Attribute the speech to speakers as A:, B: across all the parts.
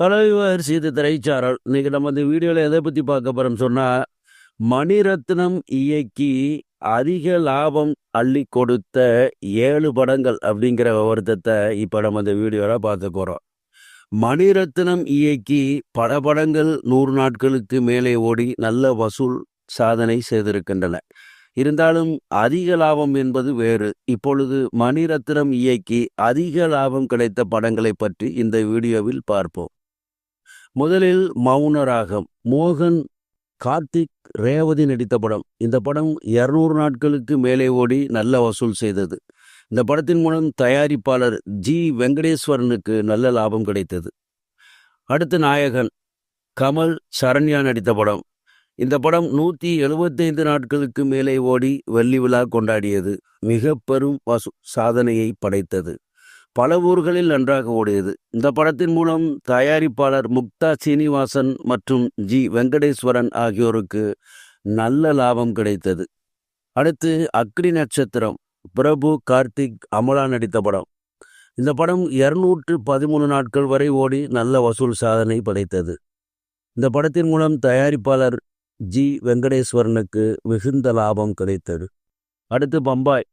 A: பலவிவர் சீது திரைச்சாரல். இன்னைக்கு நம்ம இந்த வீடியோவில் எதை பற்றி பார்க்க போகிறோம் சொன்னால் மணிரத்னம் இயக்கி அதிக லாபம் அள்ளி கொடுத்த ஏழு படங்கள் அப்படிங்கிற வருத்தத்தை இப்போ நம்ம இந்த வீடியோவில் பார்க்க போகிறோம் மணிரத்னம் இயக்கி பல படங்கள் நூறு நாட்களுக்கு மேலே ஓடி நல்ல வசூல் சாதனை செய்திருக்கின்றன. இருந்தாலும் அதிக லாபம் என்பது வேறு. இப்பொழுது மணிரத்னம் இயக்கி அதிக லாபம் கிடைத்த படங்களை பற்றி இந்த வீடியோவில் பார்ப்போம். முதலில் மௌனராகம் மோகன் கார்த்திக் ரேவதி நடித்த படம். இந்த படம் இருநூறு நாட்களுக்கு மேலே ஓடி நல்ல வசூல் செய்தது. இந்த படத்தின் மூலம் தயாரிப்பாளர் ஜி. வெங்கடேஸ்வரனுக்கு நல்ல லாபம் கிடைத்தது. அடுத்து நாயகன் கமல் சரண்யா நடித்த படம். இந்த படம் நூற்றி எழுபத்தைந்து நாட்களுக்கு மேலே ஓடி வெள்ளி விழா கொண்டாடியது. மிக பெரும் வசூ சாதனையை படைத்தது. பல ஊர்களில் நன்றாக ஓடியது. இந்த படத்தின் மூலம் தயாரிப்பாளர் முக்தா சீனிவாசன் மற்றும் ஜி. வெங்கடேஸ்வரன் ஆகியோருக்கு நல்ல லாபம் கிடைத்தது. அடுத்து அக்னி நட்சத்திரம் பிரபு கார்த்திக் அமலா நடித்த படம். இந்த படம் இருநூற்று பதிமூணு நாட்கள் வரை ஓடி நல்ல வசூல் சாதனை படைத்தது. இந்த படத்தின் மூலம் தயாரிப்பாளர் ஜி. வெங்கடேஸ்வரனுக்கு மிகுந்த லாபம் கிடைத்தது. அடுத்து பம்பாய்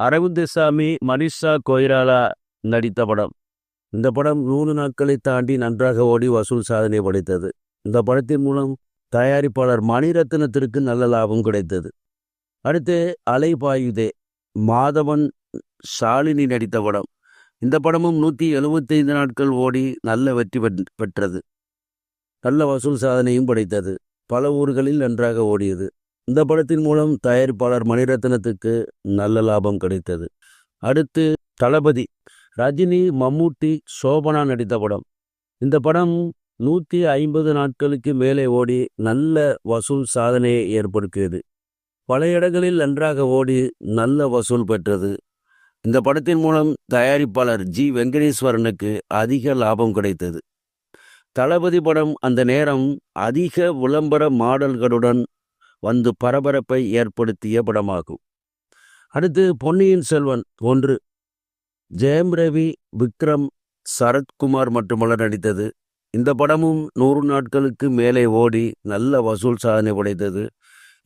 A: அரவிந்தசாமி மனிஷா கொய்ராலா நடித்த படம். இந்த படம் நூறு நாட்களை தாண்டி நன்றாக ஓடி வசூல் சாதனை படைத்தது. இந்த படத்தின் மூலம் தயாரிப்பாளர் மணிரத்னத்திற்கு நல்ல லாபம் கிடைத்தது. அடுத்து அலைபாயுதே மாதவன் ஷாலினி நடித்த படம். இந்த படமும் நூற்றி எழுபத்தைந்து நாட்கள் ஓடி நல்ல வெற்றி பெற்றது. நல்ல வசூல் சாதனையும் படைத்தது. பல ஊர்களில் நன்றாக ஓடியது. இந்த படத்தின் மூலம் தயாரிப்பாளர் மணிரத்னத்துக்கு நல்ல லாபம் கிடைத்தது. அடுத்து தளபதி ரஜினி மம்மூட்டி சோபனா நடித்த படம். இந்த படம் நூற்றி ஐம்பது நாட்களுக்கு மேலே ஓடி நல்ல வசூல் சாதனையை ஏற்படுத்தியது. பல இடங்களில் நன்றாக ஓடி நல்ல வசூல் பெற்றது. இந்த படத்தின் மூலம் தயாரிப்பாளர் ஜி. வெங்கடேஸ்வரனுக்கு அதிக லாபம் கிடைத்தது. தளபதி படம் அந்த நேரம் அதிக விளம்பர மாடல்களுடன் வந்து பரபரப்பை ஏற்படுத்திய படமாகும். அடுத்து பொன்னியின் செல்வன் ஒன்று. ஜெயம் ரவி விக்ரம் சரத்குமார் மட்டுமல்ல நடித்தது. இந்த படமும் நூறு நாட்களுக்கு மேலே ஓடி நல்ல வசூல் சாதனை உடைத்தது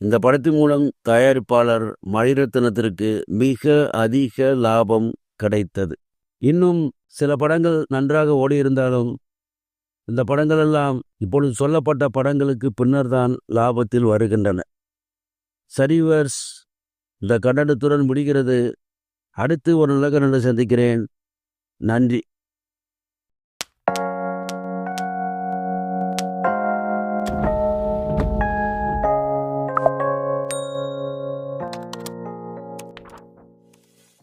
A: இந்த படத்தின் மூலம் தயாரிப்பாளர் மணிரத்னத்திற்கு மிக அதிக லாபம் கிடைத்தது. இன்னும் சில படங்கள் நன்றாக ஓடியிருந்தாலும் இந்த படங்களெல்லாம் இப்பொழுது சொல்லப்பட்ட படங்களுக்கு பின்னர் தான் லாபத்தில் வருகின்றன. சரிவர்ஸ் இந்த கண்டனத்துடன் முடிகிறது. அடுத்து ஒரு நிலக்கரண்டை சந்திக்கிறேன். நன்றி.